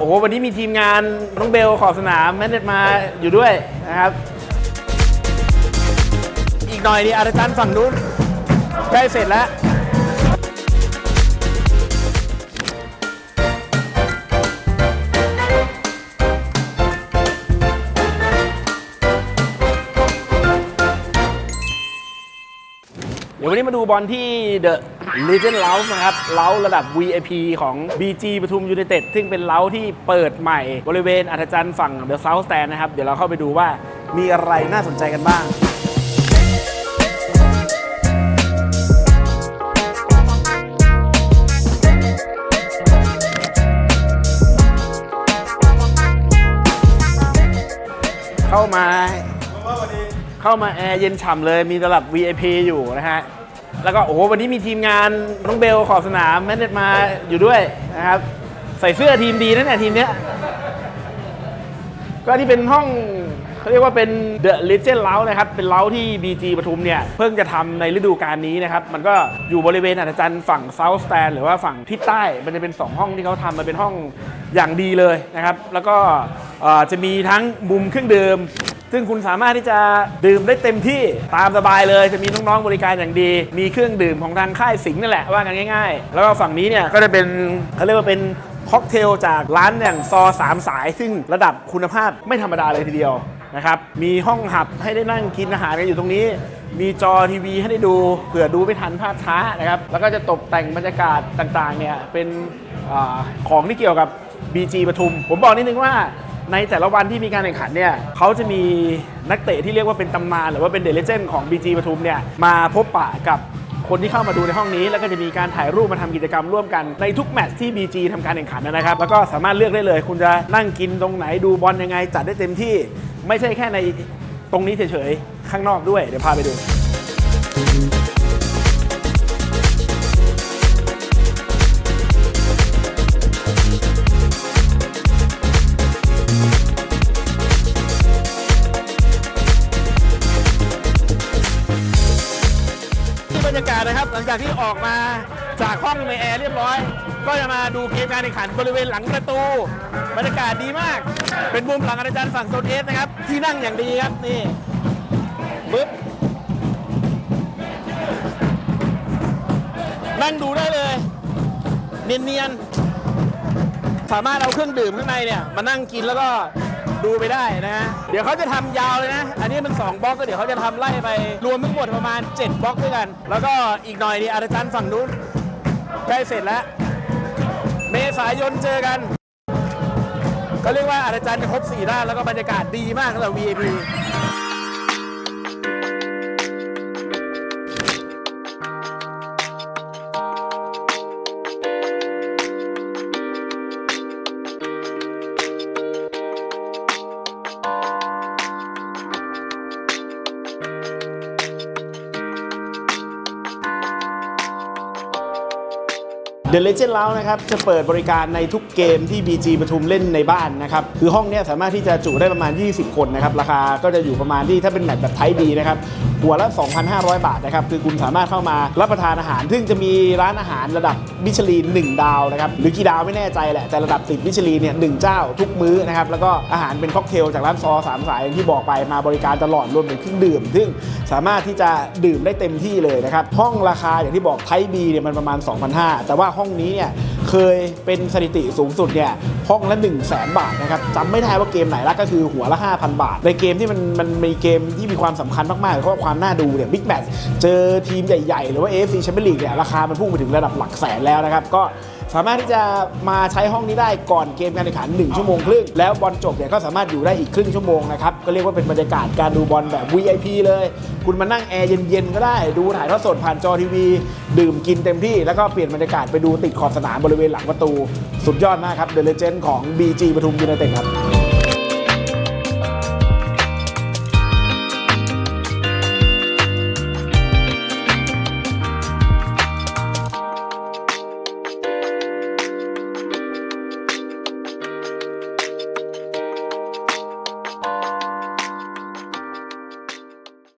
โอ้โห วันนี้มีทีมงานน้องเบลขอบสนามแมนเนตมาอยู่ด้วยนะครับ อีกหน่อยนี่อาจารย์ฝั่งนู้นใกล้เสร็จแล้วเดี๋ยววันนี้มาดูบอลที่ The Legend Lounge นะครับเล้าระดับ VIP ของ BG ปทุมยู n นเต็ดซึ่งเป็นเล้าที่เปิดใหม่บริเวณอัธจันทร์ฝั่ง The South Stand นะครับ เดี๋ยวเราเข้าไปดูว่ามีอะไรน่าสนใจกันบ้างเข้ามาเข้ามาแอร์เย็นฉ่ำเลยมีระดับ VIP อยู่นะฮะ แล้วก็โอ้โหวันนี้มีทีมงานน้องเบลขอบสนามแมนเนตมาอยู่ด้วยนะครับ ใส่เสื้อทีมดีนะเนี่ยทีมเนี้ยก็ที่เป็นห้องเขาเรียกว่าเป็น The Legend Lounge นะครับ เป็นเล้าที่ BG ปทุมเนี่ย เพิ่งจะทำในฤดูกาลนี้นะครับ มันก็อยู่บริเวณอัศจรรย์ฝั่ง South Stand หรือว่าฝั่งทิศใต้ มันจะเป็น 2 ห้องที่เขาทำมาเป็นห้องอย่างดีเลยนะครับ แล้วก็จะมีทั้งมุมเครื่องดื่ม ซึ่งคุณสามารถที่จะดื่มได้เต็มที่ตามสบายเลยจะมีน้องๆบริการอย่างดี มีเครื่องดื่มของทางค่ายสิงห์นั่นแหละว่ากันง่ายๆ แล้วก็ฝั่งนี้เนี่ยก็จะเป็นเขาเรียกว่าเป็นค็อกเทลจากร้านอย่างซอสามสาย ซึ่งระดับคุณภาพไม่ธรรมดาเลยทีเดียวนะครับมีห้องหับให้ได้นั่งกินอาหารกันอยู่ตรงนี้ มีจอทีวีให้ได้ดูเผื่อดูไม่ทันภาพช้านะครับแล้วก็จะตกแต่งบรรยากาศต่างๆเนี่ยเป็นอของที่เกี่ยวกับ BG ปทุม ผมบอกนิดนึงว่า ในแต่ละวันที่มีการแข่งขันเนี่ยเขาจะมีนักเตะที่เรียกว่าเป็นตำนานหรือว่าเป็นเดลเลเจนของ BG ปทุมเนี่ยมาพบปะกับคนที่เข้ามาดูในห้องนี้ แล้วก็จะมีการถ่ายรูปมาทำกิจกรรมร่วมกันในทุกแมตช์ที่ BG ทำการแข่งขันนะครับ แล้วก็สามารถเลือกได้เลย คุณจะนั่งกินตรงไหนดูบอลยังไง จัดได้เต็มที่ไม่ใช่แค่ในตรงนี้เฉยๆข้างนอกด้วยเดี๋ยวพาไปดู จากที่ออกมาจากห้องในแอร์เรียบร้อย ก็จะมาดูเกมการแข่งขันบริเวณหลังประตู บรรยากาศดีมาก เป็นมุมหลังอาจารย์ฝั่งโซนเอสนะครับ ที่นั่งอย่างดีครับนี่ปึ๊บนั่งดูได้เลย เนียนๆสามารถเอาเครื่องดื่มข้างในเนี่ย มานั่งกินแล้วก็ ดูไปได้นะฮะเดี๋ยวเขาจะทำยาวเลยนะ อันนี้มัน 2บล็อกก็เดี๋ยวเขาจะทำไล่ไปรวมทั้งหมดประมาณ 7บล็อกด้วยกัน แล้วก็อีกหน่อยนี่อาจารย์ฝั่งนู้นใกล้เสร็จแล้ว เมษายนเจอกัน ก็เรียกว่าอาจารย์จะครบ4ด้านแล้วก็บรรยากาศดีมากสำหรับ VIP The Legend Lounge นะครับจะเปิดบริการในทุกเกมที่ BG ปทุมเล่นในบ้านนะครับคือห้องเนี้ยสามารถที่จะจุได้ประมาณ 20 คนนะครับราคาก็จะอยู่ประมาณที่ถ้าเป็นแมตช์แบบไทยดีนะครับหัวละ 2,500 บาทนะครับคือคุณสามารถเข้ามารับประทานอาหาร ซึ่งจะมีร้านอาหารระดับมิชลิน1 ดาวนะครับหรือกี่ดาวไม่แน่ใจแหละแต่ระดับติดมิชลินเนี่ยหนึ่งเจ้าทุกมื้อนะครับแล้วก็อาหารเป็นค็อกเทลจากร้านซอสามสายอย่างที่บอกไปมาบริการตลอดรวมถึงเครื่องดื่ม ซึ่งสามารถที่จะดื่มได้เต็มที่เลยนะครับห้องราคาอย่างที่บอกไทยบีเนี่ยมันประมาณ 2,500แต่ว่าห้องนี้เนี่ยเคยเป็นสถิติสูงสุดเนี่ยห้องละ1 0 0 0 0แบาทนะครับจำไม่ได้ว่าเกมไหนละก็คือหัวละ 5,000 บาท ในเกมที่มันมันมีเกมที่มีความสำคัญมากๆเพราะว่าความน่าดูเนี่ยบิ๊กแมตช์เจอทีมใหญ่ๆ หรือว่า AFC แชมเปี้ยนลีกเนี่ยราคามันพุ่งไปถึงระดับหลักแสนแล้วนะครับก็ สามารถที่จะมาใช้ห้องนี้ได้ก่อนเกมการแข่งขัน1ชั่วโมงครึ่งแล้วบอลจบเนี่ยก็สามารถอยู่ได้อีกครึ่งชั่วโมงนะครับก็เรียกว่าเป็นบรรยากาศการดูบอลแบบ VIP เลย คุณมานั่งแอร์เย็นๆก็ได้ดูถ่ายทอดสดผ่านจอทีวี ดื่มกินเต็มที่ แล้วก็เปลี่ยนบรรยากาศไปดูติดขอบสนามบริเวณหลังประตู สุดยอดมากครับเดอะเลเจนของ BG ปทุมยูไนเต็ดครับ